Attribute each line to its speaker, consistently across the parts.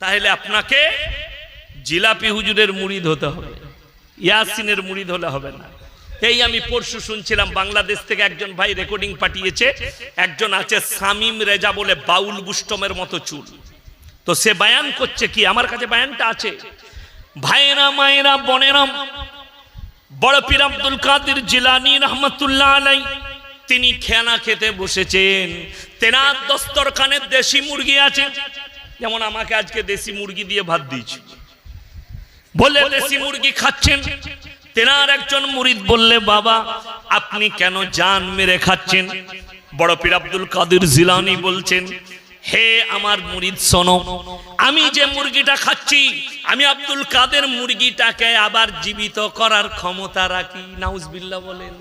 Speaker 1: তাহলে আপনাকে জিলাপি হুজুরের মুড়িদ হতে হবে, ইয়াসিনের মুড়িদ হলে হবে না। এই আমি পরশু শুনছিলাম, বাংলাদেশ থেকে একজন ভাই রেকর্ডিং পাঠিয়েছে, একজন আছে সামিম রেজা বলে বাউল বুষ্টমের মতো চুল। তো সে বায়ান করছে কি? আমার কাছে বায়ানটা আছে। ভাইরা মায়েরা, বোনেরা, বড় পীর আব্দুল কাদের জিলানি রহমতুল্লাহ আলাই তিনি খেয়ানা খেতে বসেছেন। তেনার দস্তরখানে দেশি মুরগি আছে। যেমন আমাকে আজকে দেশি মুরগি দিয়ে ভাত দিয়েছি। বলে দেশি মুরগি খাচ্ছেন? তেনার একজন মুরিদ বললে, বাবা, আপনি কেন জান মেরে খাচ্ছেন? বড় পীর আব্দুল কাদের জিলানি বলছেন, হে আমার মুরিদ, শোনো, আমি যে মুরগিটা খাচ্ছি, আমি আব্দুল কাদের মুরগিটাকে আবার জীবিত করার ক্ষমতা রাখি। নাউজবিল্লা বলেন।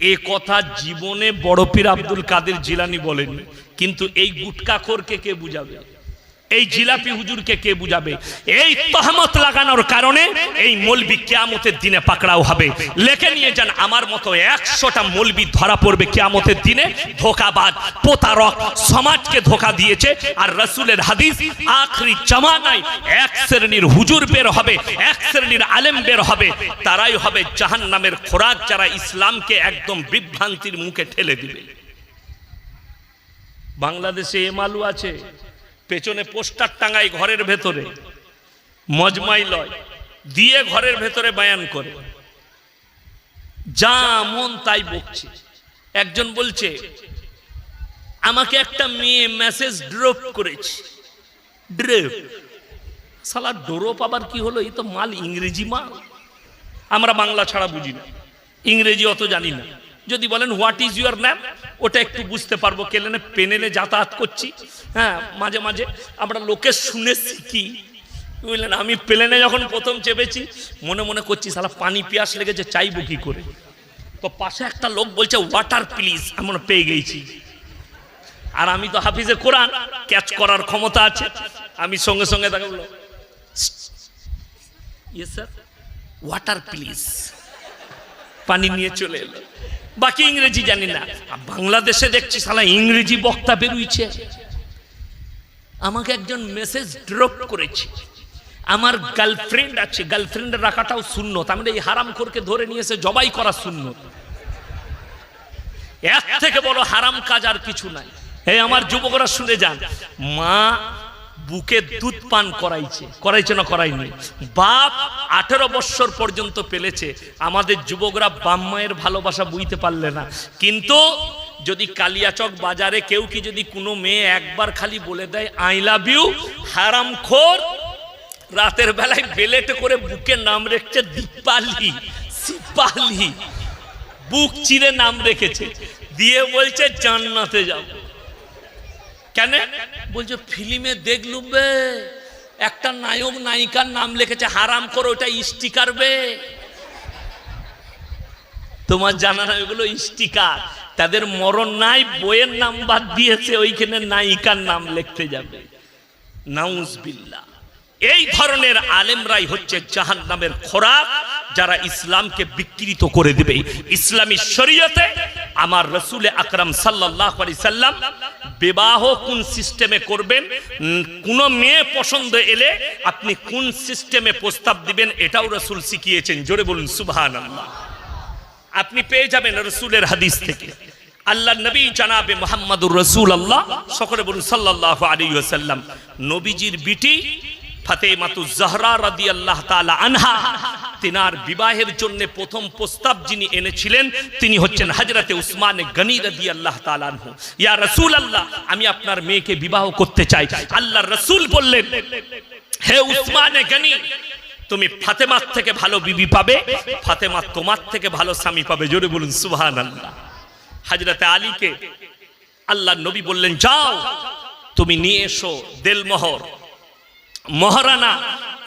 Speaker 1: এ কথা জীবনে বড় পীর আব্দুল কাদের জিলানি বলেনি কিন্তু এই গুটকাখোরকে কে বুঝাবে? এই জিলাপি হুজুরকে কে বুঝাবে? এই তহমত লাগানোর কারণে এই মলবি কেয়ামতের দিনে পাকড়াও হবে। লেখে নিয়ে যান, আমার মতো একশোটা মলবি ধরা পড়বে কেয়ামতের দিনে। ধোকাবাদ, প্রতারক সমাজকে ধোকা দিয়েছে আর রসুলের হাদিস আখরি জামানায় এক শ্রেণির হুজুর বের হবে, এক শ্রেণির আলেম বের হবে। তারাই হবে জাহান নামের খোরাক যারা ইসলামকে একদম বিভ্রান্তির মুখে ঠেলে দিবে। বাংলাদেশে এমালু আছে। পেছনে পোস্টার টাঙ্গাই ঘরের ভেতরে, মজমাই লয়, দিয়ে ঘরের ভেতরে বায়ান করে। যা মন তাই বকছে। একজন বলছে, আমাকে একটা মেয়ে মেসেজ ড্রপ করেছে। ড্রপ সালা ডোরপ আবার কি হলো? এই তো মাল ইংরেজি মাল। আমরা বাংলা ছাড়া বুঝি না। ইংরেজি অত জানি না। যদি বলেন হোয়াট ইজ ইউর ন্যাম ওটা একটু বুঝতে পারব কেলেনে পেনেলে যাতায়াত করছি। হ্যাঁ মাঝে মাঝে আমরা লোকে শুনে শিখি বুঝলেন? আমি প্লেনে যখন প্রথম চেপেছি, মনে মনে করছি সালা পানি পিয়াস লেগেছে, চাইব কি করে? তো পাশে একটা লোক বলছে ওয়াটার প্লিজ এমন পেয়ে গেছি। আর আমি তো হাফিজে কোরআন, ক্যাচ করার ক্ষমতা আছে। আমি সঙ্গে সঙ্গে তাকে বলল ওয়াটার প্লিজ পানি নিয়ে চলে এলো। বাকি ইংরেজি জানি না। বাংলাদেশে দেখছি সালা ইংরেজি বক্তা বেরুইছে। আমাকে একজন মেসেজ ড্রপ করেছে। আমার গার্লফ্রেন্ড আছে, গার্লফ্রেন্ড রাখাটাও শূন্য মানে এই হারাম খোরকে ধরে নিয়ে এসে জবাই করা শূন্য এর থেকে বড় হারাম কাজ আর কিছু নাই। এই আমার যুবকরা শুনে যান। মা বুকে দুধ পান করাইছে। করাইছে না করাইনি বাপ আঠেরো বৎসর পর্যন্ত পেলেছে। আমাদের যুবকরা বাম মায়ের ভালোবাসা বুঝতে পারলে না। কিন্তু যদি কালিয়াচক বাজারে কেউ কি যদি কোনো মেয়ে একবার খালি বলে দেয়, আই লাভ ইউ হারাম খোর, রাতের বেলায় বেলেট করে বুকে নাম রেখেছে দীপালি, সিপালি। বুক চিরে নাম রেখেছে। দিয়ে বলছে, জান্নাতে যাব। কেন? বলছে, ফিল্মে দেখলুম বে, একটা নায়ক নায়িকার নাম লিখেছে, হারাম করে ওটা স্টিকার বে। তোমার জানা না ওগুলো স্টিকার। তাদের মরণ নাই, বইয়ের নাম বাদ দিয়েছে, ওইখানে নায়িকার নাম লিখতে যাবে। নাউজ বিল্লাহ এই ধরনের আলেমরাই হচ্ছে জাহান নামের খোরাক, যারা ইসলামকে বিকৃত করে দেবে। ইসলামী শরীয়তে আমার রসুলে আকরাম সাল্লাহ সাল্লাম বিবাহ কোন সিস্টেমে করবেন? কোন মেয়ে পছন্দ এলে আপনি কোন সিস্টেমে প্রস্তাব দিবেন এটাও রসুল শিখিয়েছেন। জোরে বলুন সুবহান আপনি পেয়ে যাবেন রসুলের হাদিস থেকে। আল্লাহ নবী জানাবে মোহাম্মদুর রসুল আল্লাহ সকলে বলুন সাল্লাহ আলী সাল্লাম নবীজির বিটি ফাতেমাতু জাহরা রাদি আল্লাহ তালা আনহা তিনার বিবাহের জন্য প্রথম প্রস্তাব যিনি এনেছিলেন, তিনি হচ্ছেন হজরতে উসমান গনি রাদি আল্লাহ তালানহু ইয়া রসুল আল্লাহ আমি আপনার মেয়েকে বিবাহ করতে চাই। আল্লাহ রসুল বললেন, হে উসমান গনি, তুমি ফাতেমার থেকে ভালো বিবি পাবে, ফাতেমা তোমার থেকে ভালো স্বামী পাবে। জোরে বলুন সুবহান আল্লাহ হাজরতে আলীকে আল্লাহ নবী বললেন, যাও, তুমি নিয়ে এসো, দেলমোহর। মহারানা,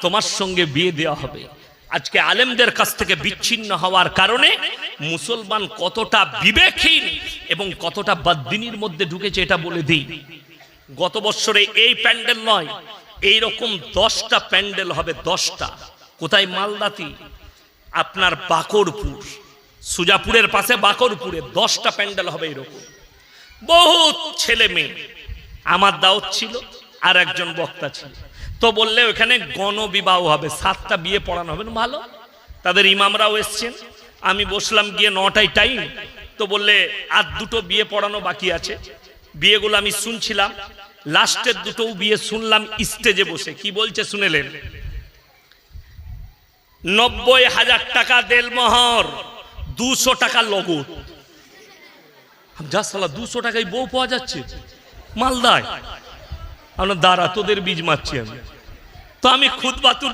Speaker 1: তোমার সঙ্গে বিয়ে দেওয়া হবে। আজকে আলেমদের কাছ থেকে বিচ্ছিন্ন হওয়ার কারণে মুসলমান কতটা বিবেকহীন এবং কতটা বাদ্দিনীর মধ্যে ঢুকেছে এটা বলে দিই। গত বছরে এই প্যান্ডেল নয় এই রকম দশটা প্যান্ডেল হবে, দশটা। কোথায় মালদাতি? আপনার বাকরপুর। সুজাপুরের পাশে বাকরপুরে দশটা প্যান্ডেল হবে এরকম। বহুত ছেলে মেয়ে। আমার দাওয়াত ছিল, আর একজন বক্তা ছিল। তো বললে ওখানে গণবিবাহ হবে, সাতটা বিয়ে পড়ানো হবে, ভালো। তাদের ইমামরাও এসছেন। আমি বসলাম গিয়ে নটায় টাইম তো বললে আর দুটো বিয়ে পড়ানো বাকি আছে। বিয়েগুলো আমি শুনছিলাম। লাস্টের দুটো বিয়ে শুনলাম স্টেজে বসে। কি বলছে শুনেলেন? নব্বই হাজার টাকা দেলমহর দুশো টাকা লগদ যা সালা দুশো টাকায় বউ পাওয়া যাচ্ছে। মালদায়। আমরা দাঁড়া, তোদের বীজ মারছি আমি। তো আমি খুদ বাতুর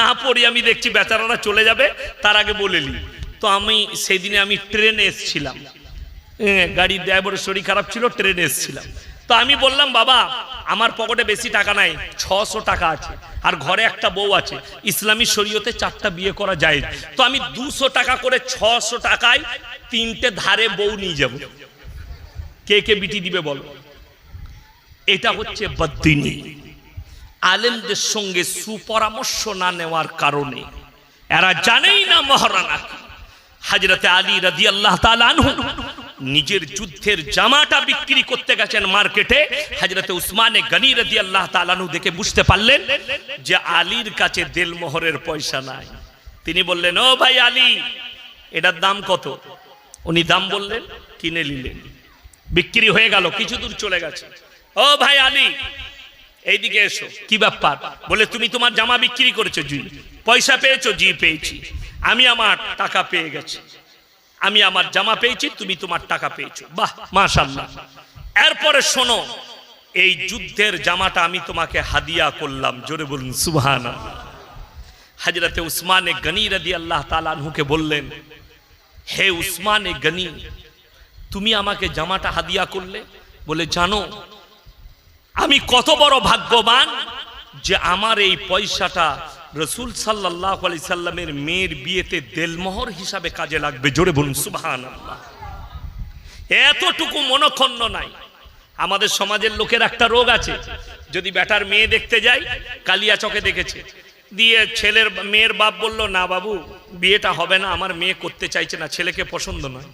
Speaker 1: না পড়ি আমি দেখছি বেচারারা চলে যাবে, তার আগে বলে বলেলি তো আমি সেই দিনে আমি ট্রেনে এসছিলাম। গাড়ির ড্রাইভারের শরীর খারাপ ছিল ট্রেনে এসছিলাম। তো আমি বললাম, বাবা, আমার পকেটে বেশি টাকা নাই, ছশো টাকা আছে, আর ঘরে একটা বউ আছে, ইসলামী শরীয়তে চারটা বিয়ে করা যায় তো আমি দুশো টাকা করে ছশো টাকায় তিনটে ধারে বউ নিয়ে যাব। কে কে বিটি দিবে বলো? এটা হচ্ছে বদ্দিনী। আলেমদের সঙ্গে সুপরামর্শ না নেওয়ার কারণে। এরা জানেই না মহারানা। হাজরতে আলী রাজি আল্লাহ নিজের যুদ্ধের জামাটা বিক্রি করতে গেছেন মার্কেটে। হাজরতে উসমানে গনি রাজি আল্লাহ তালানু দেখে বুঝতে পারলেন যে আলীর কাছে দেলমোহরের পয়সা নাই। তিনি বললেন, ও ভাই আলী, এটার দাম কত? উনি দাম বললেন, কিনে নিলেন। বিক্রি হয়ে গেল, কিছু দূর চলে গেছে। ও ভাই আলী এইদিকে এসো। কি ব্যাপার? বলে তুমি তোমার জামা বিক্রি করেছ জি। পয়সা পেয়েছ জি পেয়েছি। আমি আমার টাকা পেয়ে গেছি। আমি আমার জামা পেয়েছি তুমি তোমার টাকা পেয়েছ। বাহ মাশাল্লাহ এরপরে শোনো এই যুদ্ধের জামাটা আমি তোমাকে হাদিয়া করলাম জোরে বলুন সুবহান হাজরতে উসমানে গনি রাদি আল্লাহ তালানহুকে বললেন হে উসমানে গনি তুমি আমাকে জামাটা হাদিয়া করলে? বলে জানো আমি কত বড় ভাগ্যবান যে আমার এই পয়সাটা রসুল সাল্লাহ আলি সাল্লামের মেয়ের বিয়েতে দেলমোহর হিসাবে কাজে লাগবে। জোরে বলুন সুবহান এতটুকু মনক্ষণ্ণ নাই। আমাদের সমাজের লোকের একটা রোগ আছে। যদি বেটার মেয়ে দেখতে যাই কালিয়া চকে দেখেছে। দিয়ে ছেলের মেয়ের বাপ বলল, না বাবু, বিয়েটা হবে না, আমার মেয়ে করতে চাইছে না, ছেলেকে পছন্দ নয়।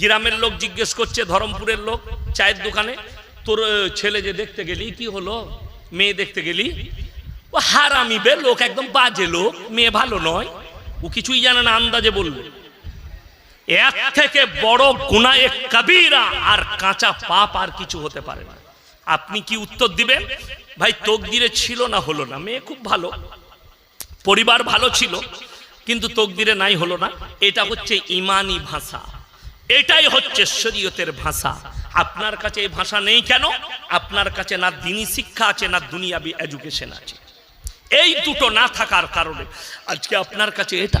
Speaker 1: গ্রামের লোক জিজ্ঞেস করছে, ধরমপুরের লোক, চায়ের দোকানে। তোর ছেলে যে দেখতে গেলি, কি হলো? মেয়ে দেখতে গেলি? ও হারামি বে, লোক একদম বাজে লোক, মেয়ে ভালো নয়। ও কিছুই জানে না, আন্দাজে বলবে। এর থেকে বড় গুনায়ে কবিরা আর কাঁচা পাপ আর কিছু হতে পারে না। আপনি কি উত্তর দিবেন? ভাই, তকদিরে ছিল না, হলো না। মেয়ে খুব ভালো। পরিবার ভালো ছিল, কিন্তু তকদিরে নাই, হলো না। এটা হচ্ছে ইমানি ভাষা। এটাই হচ্ছে শরীয়তের ভাষা। আপনার কাছে এই ভাষা নেই কেন? আপনার কাছে না দিনী শিক্ষা আছে, না দুনিয়াবি এডুকেশন আছে। এই দুটো না থাকার কারণে আজকে আপনার কাছে এটা।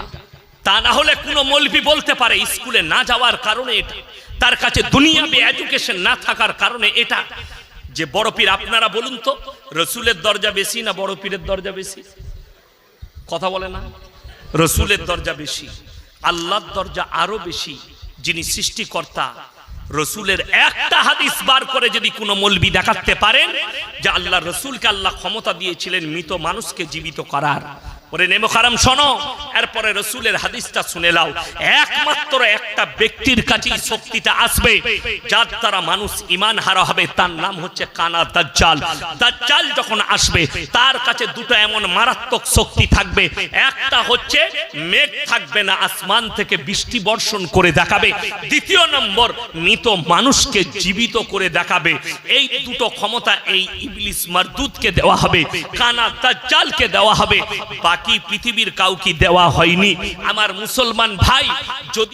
Speaker 1: তা না হলে কোনো মলবি বলতে পারে স্কুলে না যাওয়ার কারণে এটা। তার কাছে দুনিয়াবি এডুকেশন না থাকার কারণে এটা। যে বড় পীর, আপনারা বলুন তো, রসুলের দরজা বেশি না বড় পীরের দরজা বেশি? কথা বলে না? রসুলের দরজা বেশি, আল্লাহর দরজা আরও বেশি, যিনি সৃষ্টিকর্তা রসুলের একটা হাদিস বার করে যদি কোনো মলবি দেখাতে পারেন, যে আল্লাহ রসুলকে আল্লাহ ক্ষমতা দিয়েছিলেন মৃত মানুষকে জীবিত করার। ওরে নেমো খারাম শোনো এরপরে রসুলের হাদিসটা শুনে লাও একমাত্র একটা ব্যক্তির কাছেই শক্তিটা আসবে, যার দ্বারা মানুষ ইমান হারা হবে, তার নাম হচ্ছে কানা দাজ্জাল। দাজ্জাল যখন আসবে, তার কাছে দুটো এমন মারাত্মক শক্তি থাকবে। একটা হচ্ছে মেঘ থাকবে না, আসমান থেকে বৃষ্টি বর্ষণ করে দেখাবে। দ্বিতীয় নম্বর, মৃত মানুষকে জীবিত করে দেখাবে। এই দুটো ক্ষমতা এই ইবলিস মারদুদকে দেওয়া হবে, কানা দাজ্জালকে দেওয়া হবে। বাকি পৃথিবীর কাউকে দেওয়া হয়নি। আমার মুসলমান ভাই যদি